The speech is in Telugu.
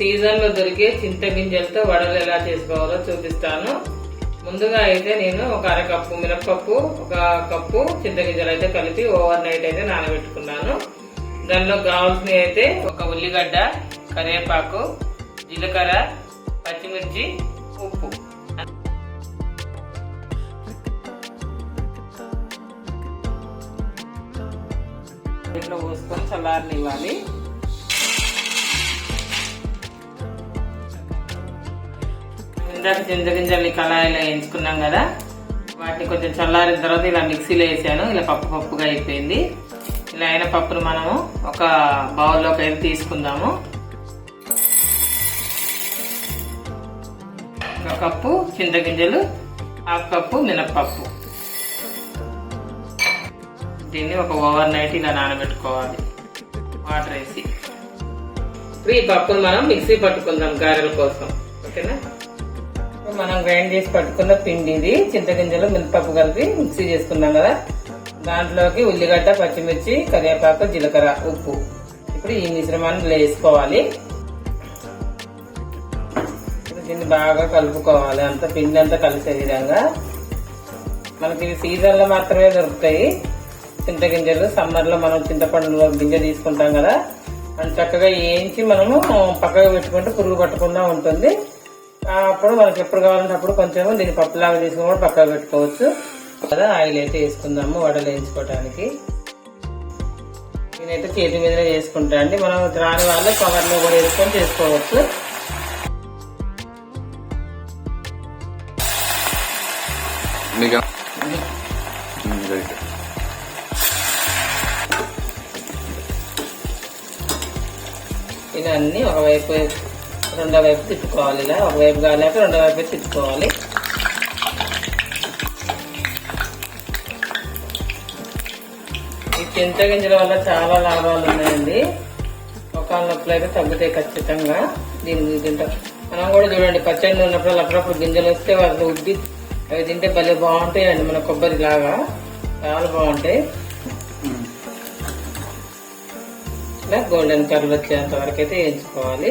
సీజన్లో దొరికే చింతగింజలతో వడలు ఎలా చేసుకోవాలో చూపిస్తాను. ముందుగా అయితే నేను ఒక అరకప్పు మినపప్పు ఒక కప్పు చింతగింజలు అయితే కలిపి ఓవర్ నైట్ అయితే నానబెట్టుకున్నాను. దానిలో కావాల్సినవి అయితే ఒక ఉల్లిగడ్డ కరివేపాకు జీలకర్ర పచ్చిమిర్చి ఉప్పు. ఇట్లా పోసుకొని చల్లారనివ్వాలి. ఇందాక చింతగింజల్ని కళాయిలో వేయించుకున్నాం కదా. వాటిని కొంచెం చల్లారిన తర్వాత ఇలా మిక్సీలో వేసాను. ఇలా పప్పు పప్పుగా అయిపోయింది. ఇలా అయిన పప్పును మనము ఒక బౌల్లోకి అయితే తీసుకుందాము. ఒక కప్పు చింతగింజలు హాఫ్ కప్పు మినప్పప్పు. దీన్ని ఒక ఓవర్ నైట్ ఇలా నానబెట్టుకోవాలి. వాటర్ వేసి. ఈ పప్పును మనం మిక్సీ పట్టుకుందాం గారెల కోసం. ఓకేనా? మనం గ్రైండ్ చేసి పట్టుకున్న పిండి ఇది చింతగింజలు మినపప్పు కలిపి మిక్సీ చేసుకున్నాం కదా. దాంట్లోకి ఉల్లిగడ్డ పచ్చిమిర్చి కరివేపాకు జీలకర్ర ఉప్పు. ఇప్పుడు ఈ మిశ్రమాన్ని ఇలా వేసుకోవాలి దీన్ని బాగా కలుపుకోవాలి. అంత పిండి అంతా కలిసే విధంగా. మనకి ఇవి సీజన్లో మాత్రమే దొరుకుతాయి. చింతగింజలు సమ్మర్లో మనం చింతపండు గింజ తీసుకుంటాం కదా. అని చక్కగా వేయించి మనము పక్కకు పెట్టుకుంటే పురుగు పట్టకుండా ఉంటుంది. అప్పుడు మనకి ఎప్పుడు కావాలంటే అప్పుడు కొంచెం దీన్ని పప్పులాగా తీసుకుని కూడా పక్కకు పెట్టుకోవచ్చు. కదా ఆయిల్ అయితే వేసుకుందాము వడలు వేయించుకోవడానికి నేనైతే చేతి మీదనే చేసుకుంటా అండి. మనం రాని వాళ్ళు కవర్లో కూడా వేసుకొని చేసుకోవచ్చు. ఇలా అన్ని ఒకవైపు రెండో వైపు తిప్పుకోవాలి ఇలా ఒకవైపు కాలేక రెండో వైపు తిప్పుకోవాలి. ఈ చింతగింజల వల్ల చాలా లాభాలు ఉన్నాయండి. ఒకళ్ళ నొప్పులు అయితే తగ్గుతాయి ఖచ్చితంగా. దీన్ని తింటాం మనం కూడా చూడండి పచ్చడి ఉన్నప్పుడు అప్పుడప్పుడు గింజలు వస్తే వాళ్ళు ఉద్ది అవి తింటే భలే బాగుంటాయండి మన కొబ్బరి లాగా. చాలా బాగుంటాయి. ఇలా గోల్డెన్ కలర్ వచ్చేంత వరకు అయితే వేయించుకోవాలి.